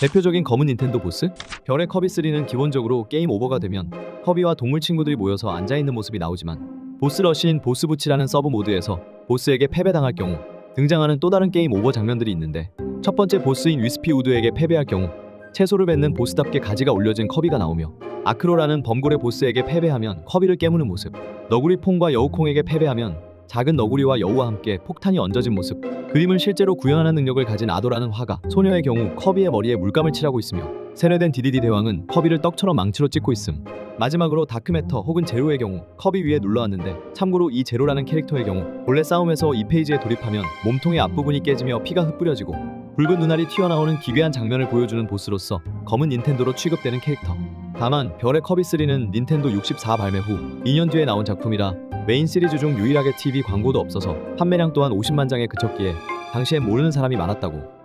대표적인 검은 닌텐도 보스? 별의 커비3는 기본적으로 게임 오버가 되면 커비와 동물 친구들이 모여서 앉아있는 모습이 나오지만 보스 러시인 보스부치라는 서브 모드에서 보스에게 패배당할 경우 등장하는 또 다른 게임 오버 장면들이 있는데 첫 번째 보스인 위스피 우드에게 패배할 경우 채소를 뱉는 보스답게 가지가 올려진 커비가 나오며 아크로라는 범고래 보스에게 패배하면 커비를 깨무는 모습 너구리 퐁과 여우콩에게 패배하면 작은 너구리와 여우와 함께 폭탄이 얹어진 모습 그림을 실제로 구현하는 능력을 가진 아도라는 화가 소녀의 경우 커비의 머리에 물감을 칠하고 있으며 세뇌된 디디디 대왕은 커비를 떡처럼 망치로 찍고 있음. 마지막으로 다크매터 혹은 제로의 경우 커비 위에 눌러왔는데 참고로 이 제로라는 캐릭터의 경우 본래 싸움에서 이 페이지에 돌입하면 몸통의 앞부분이 깨지며 피가 흩뿌려지고 붉은 눈알이 튀어나오는 기괴한 장면을 보여주는 보스로서 검은 닌텐도로 취급되는 캐릭터 다만 별의 커비3는 닌텐도 64 발매 후 2년 뒤에 나온 작품이라 메인 시리즈 중 유일하게 TV 광고도 없어서 판매량 또한 50만 장에 그쳤기에 당시엔 모르는 사람이 많았다고